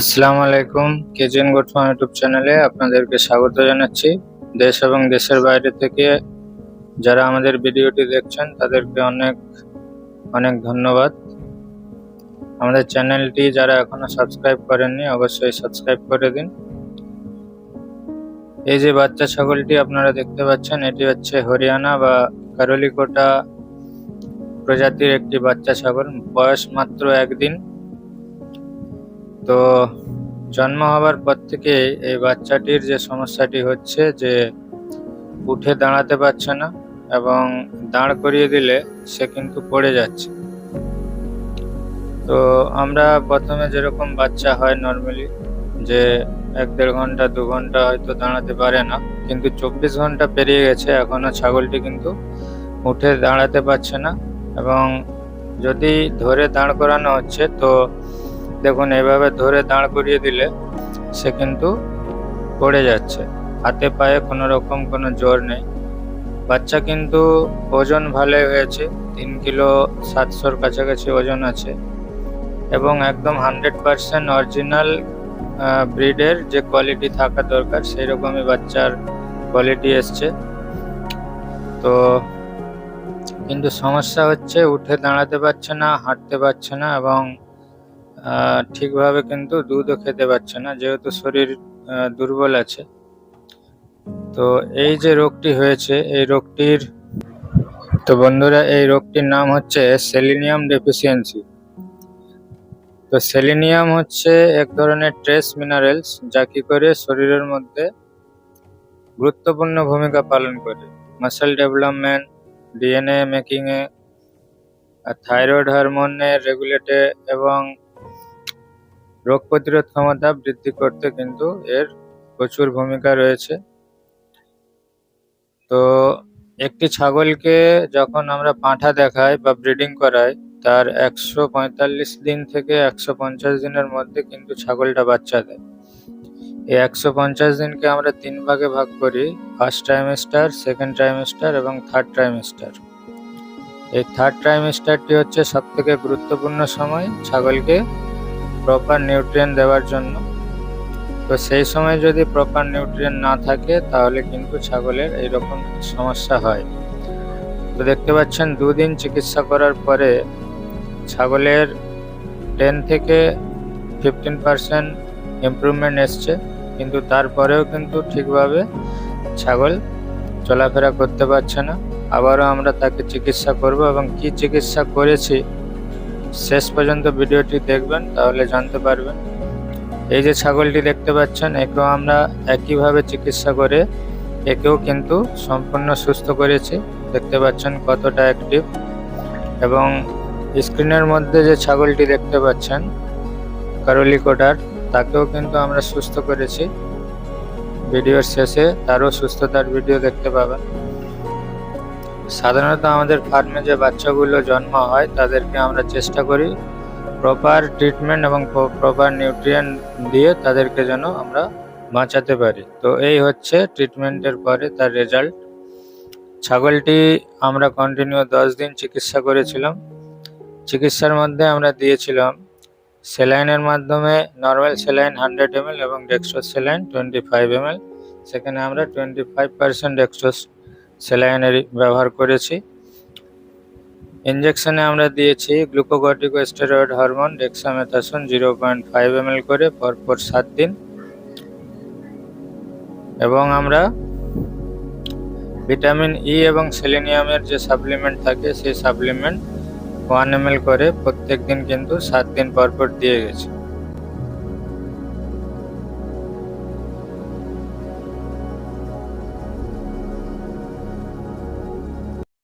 আসসালামু আলাইকুম কেজেন goat farm YouTube চ্যানেলে আপনাদেরকে স্বাগত জানাচ্ছি। দেশ এবং দেশের বাইরে থেকে যারা আমাদের ভিডিওটি দেখছেন, তাদেরকে অনেক অনেক ধন্যবাদ। আমাদের চ্যানেলটি যারা এখনও সাবস্ক্রাইব করেননি, অবশ্যই সাবস্ক্রাইব করে দিন। এই যে বাচ্চা ছাগলটি আপনারা দেখতে পাচ্ছেন, এটি হচ্ছে হরিয়ানা বা কারলিকোটা প্রজাতির একটি বাচ্চা ছাগল। বয়স মাত্র একদিন। তো জন্ম হওয়ার পর থেকে এই বাচ্চাটির যে সমস্যাটি হচ্ছে যে উঠে দাঁড়াতে পারছে না এবং দাঁড় করিয়ে দিলে সে কিন্তু পড়ে যাচ্ছে। তো আমরা প্রথমে যেরকম বাচ্চা হয় নর্মালি যে এক দেড় ঘণ্টা, দু ঘণ্টা হয়তো দাঁড়াতে পারে না, কিন্তু চব্বিশ ঘণ্টা পেরিয়ে গেছে এখনও ছাগলটি কিন্তু উঠে দাঁড়াতে পারছে না। এবং যদি ধরে দাঁড় করানো হচ্ছে, তো দেখুন, এভাবে ধরে দাঁড় করিয়ে দিলে সে কিন্তু পড়ে যাচ্ছে। হাতে পায়ে কোনো রকম কোনো জোর নেই। বাচ্চা কিন্তু ওজন ভালোই হয়েছে। তিন কিলো সাতশোর কাছাকাছি ওজন আছে এবং একদম হান্ড্রেড পার্সেন্ট অরিজিনাল ব্রিডের যে কোয়ালিটি থাকা দরকার সেই রকমই বাচ্চার কোয়ালিটি এসছে। তো কিন্তু সমস্যা হচ্ছে, উঠে দাঁড়াতে পারছে না, হাঁটতে পারছে না এবং ঠিকভাবে কিন্তু দুধও খেতে পারছে না, যেহেতু শরীর দুর্বল আছে। তো এই যে রোগটি হয়েছে, এই রোগটির, তো বন্ধুরা, এই রোগটির নাম হচ্ছে সেলিনিয়াম ডেফিসিয়েন্সি। তো সেলিনিয়াম হচ্ছে এক ধরনের ট্রেস মিনারেলস, যা কি করে শরীরের মধ্যে গুরুত্বপূর্ণ ভূমিকা পালন করে। মাসেল ডেভেলপমেন্ট, ডিএনএ মেকিং এ থাইরয়েড হরমোনের রেগুলেটে এবং রোগ প্রতিরোধ ক্ষমতা বৃদ্ধি করতে কিন্তু এর প্রচুর ভূমিকা রয়েছে। তো একটি ছাগলকে যখন আমরা পাঁঠা দেখাই বা ব্রিডিং করাই, তার একশো পঁয়তাল্লিশ দিন থেকে একশো পঞ্চাশ দিনের মধ্যে কিন্তু ছাগলটা বাচ্চা দেয়। এই একশো পঞ্চাশ দিনকে আমরা তিন ভাগে ভাগ করি, ফার্স্ট ট্রাইমেস্টার সেকেন্ড ট্রাইমেস্টার এবং থার্ড ট্রাইমেস্টার এই থার্ড ট্রাইমেস্টারটি হচ্ছে সব থেকে গুরুত্বপূর্ণ সময় ছাগলকে প্রপার নিউট্রিয়েন্ট দেওয়ার জন্য। তো সেই সময় যদি প্রপার নিউট্রিয়েন্ট না থাকে, তাহলে কিন্তু ছাগলের এইরকম সমস্যা হয়। তো দেখতে পাচ্ছেন, দুদিন চিকিৎসা করার পরে ছাগলের টেন থেকে ফিফটিন পার্সেন্ট ইমপ্রুভমেন্ট এসছে। কিন্তু তারপরেও কিন্তু ঠিকভাবে ছাগল চলাফেরা করতে পারছে না। আবারও আমরা তাকে চিকিৎসা করব এবং কি চিকিৎসা করেছি শেষ পর্যন্ত ভিডিওটি দেখবেন, তাহলে জানতে পারবেন। এই যে ছাগলটি দেখতে পাচ্ছেন, একেও আমরা একইভাবে চিকিৎসা করে একেও কিন্তু সম্পূর্ণ সুস্থ করেছি। দেখতে পাচ্ছেন কতটা অ্যাক্টিভ এবং স্ক্রিনের মধ্যে যে ছাগলটি দেখতে পাচ্ছেন, কারলিকোটার, তাকেও কিন্তু আমরা সুস্থ করেছি। ভিডিওর শেষে তারও সুস্থতার ভিডিও দেখতে পাবেন। সাধারণত আমাদের ফার্মে যে বাচ্চাগুলো জন্ম হয়, তাদেরকে আমরা চেষ্টা করি প্রপার ট্রিটমেন্ট এবং প্রপার নিউট্রিয়েন্ট দিয়ে তাদেরকে যেন আমরা বাঁচাতে পারি। তো এই হচ্ছে ট্রিটমেন্টের পরে তার রেজাল্ট ছাগলটি আমরা কন্টিনিউ দশ দিন চিকিৎসা করেছিলাম। চিকিৎসার মধ্যে আমরা দিয়েছিলাম সেলাইনের মাধ্যমে নর্মাল সেলাইন হান্ড্রেড এমএল এবং dextrose saline twenty five ML সেখানে আমরা টোয়েন্টি ফাইভ পার্সেন্ট ডেক্সট্রোস সেলাইনের ব্যবহার করেছি। ইঞ্জেকশনে আমরা দিয়েছি glucocorticosteroid hormone, dexamethasone zero point five ML করে পরপর সাত দিন। এবং আমরা ভিটামিন ই এবং সেলেনিয়ামের যে সাপ্লিমেন্ট থাকে, সেই সাপ্লিমেন্ট ওয়ান এমএল করে প্রত্যেক দিন কিন্তু সাত দিন পর পর দিয়ে গেছি।